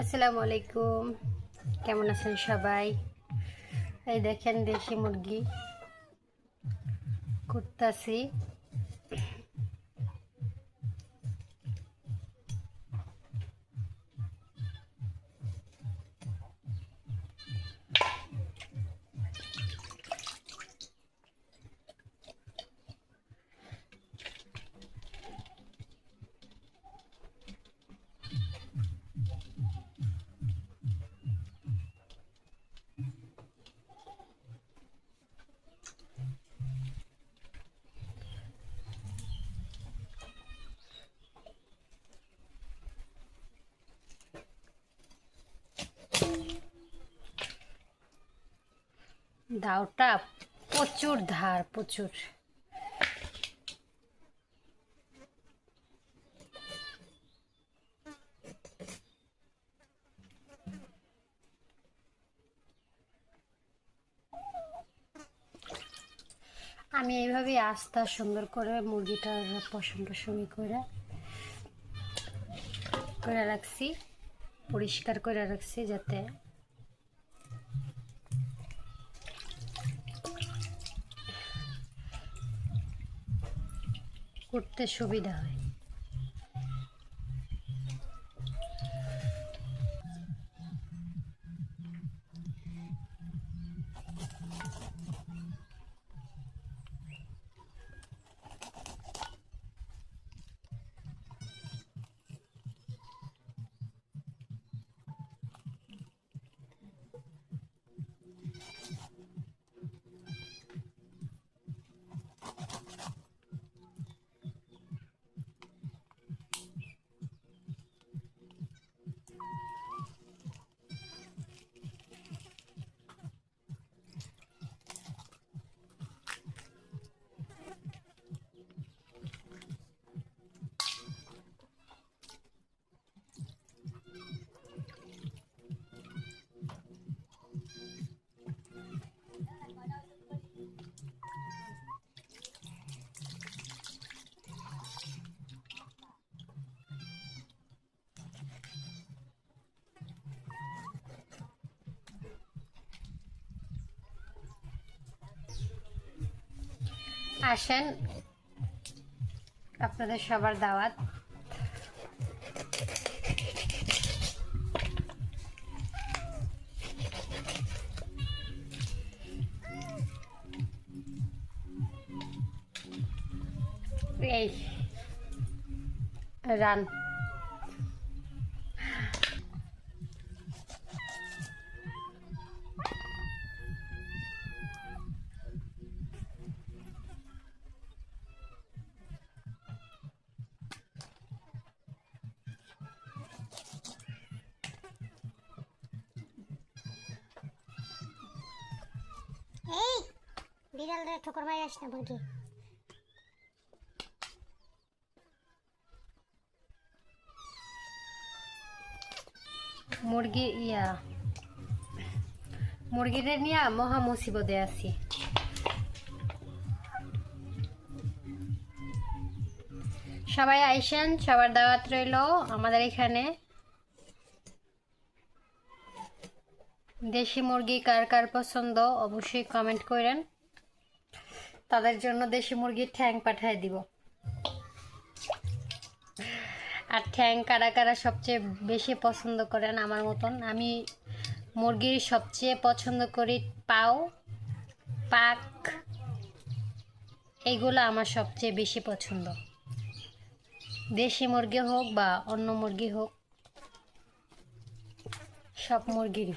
আসসালামু আলাইকুম কেমন আছেন সবাই? এই দেখেন দেশি মুরগি। করতেছি দাওটা প্রচুর ধার, প্রচুর। আমি এইভাবে আস্তা সুন্দর করে মুরগিটার পশম টসমি করে করে রাখছি, পরিষ্কার করে রাখছি যাতে করতে সুবিধা হয়। আসেন। আপনাদের সবার দাওয়াত। এই রান এই বিড়াল রে, ঠোকর মারি আস না মুরগি মুরগি, ইয়া। মুরগিরে নিয়ে মহা মুসিবতে আছি। সবাই আইসেন, সবার দাওয়াত রইল আমাদের এখানে। দেশি মুরগি কার কার পছন্দ অবশ্যই কমেন্ট করেন। তাদের জন্য দেশি মুরগির ঠ্যাং পাঠায় দিব। আর ঠ্যাং কারা কারা সবচেয়ে বেশি পছন্দ করেন আমার মতন? আমি মুরগির সবচেয়ে পছন্দ করি পাও, পাক এইগুলো আমার সবচেয়ে বেশি পছন্দ। দেশি মুরগি হোক বা অন্য মুরগি হোক, সব মুরগিরই।